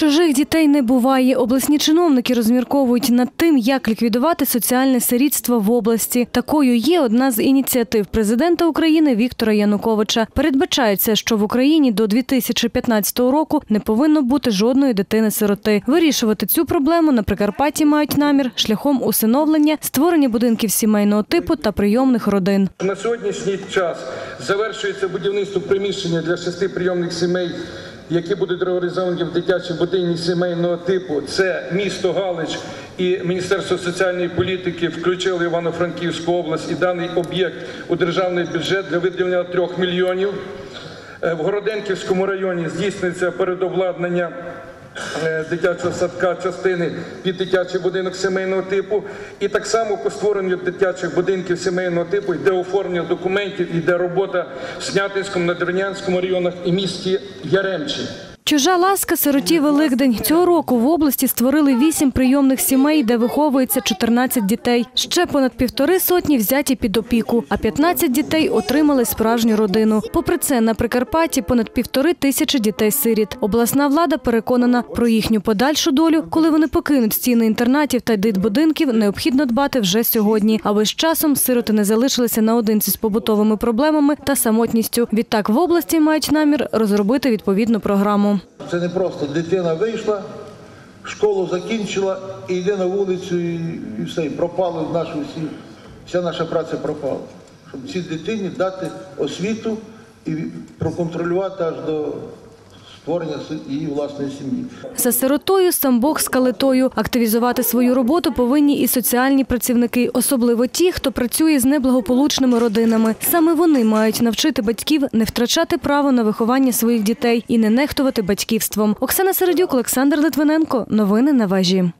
Чужих дітей не буває. Обласні чиновники розмірковують над тим, як ліквідувати соціальне сирітство в області. Такою є одна з ініціатив президента України Віктора Януковича. Передбачається, що в Україні до 2015 року не повинно бути жодної дитини-сироти. Вирішувати цю проблему на Прикарпатті мають намір шляхом усиновлення, створення будинків сімейного типу та прийомних родин. На сьогоднішній час завершується будівництво приміщення для шести прийомних сімей, які будуть реалізовані в дитячій будинні сімейного типу. Це місто Галич і Міністерство соціальної політики включили Івано-Франківську область і даний об'єкт у державний бюджет для виділення трьох мільйонів. Е, В Городенківському районі здійснюється передобладнання дитячого садка частини під дитячий будинок сімейного типу. І так само по створенню дитячих будинків сімейного типу йде оформлення документів, йде робота в Снятинському, Надвірнянському районах і місті Яремчі. Чужа ласка сироті Великдень. Цього року в області створили вісім прийомних сімей, де виховується 14 дітей. Ще понад півтори сотні взяті під опіку, а 15 дітей отримали справжню родину. Попри це, на Прикарпатті понад півтори тисячі дітей-сиріт. Обласна влада переконана про їхню подальшу долю, коли вони покинуть стіни інтернатів та дитбудинків, необхідно дбати вже сьогодні, аби з часом сироти не залишилися наодинці з побутовими проблемами та самотністю. Відтак в області мають намір розробити відповідну програму. Це не просто дитина вийшла, школу закінчила і йде на вулицю, і, і все, і пропали наші всі, вся наша праця пропала. Щоб цій дитині дати освіту і проконтролювати аж до створення і власної сім'ї. За сиротою сам Бог з калитою. Активізувати свою роботу повинні і соціальні працівники, особливо ті, хто працює з неблагополучними родинами. Саме вони мають навчити батьків не втрачати право на виховання своїх дітей і не нехтувати батьківством. Оксана Середюк, Олександр Литвиненко. Новини на вежі.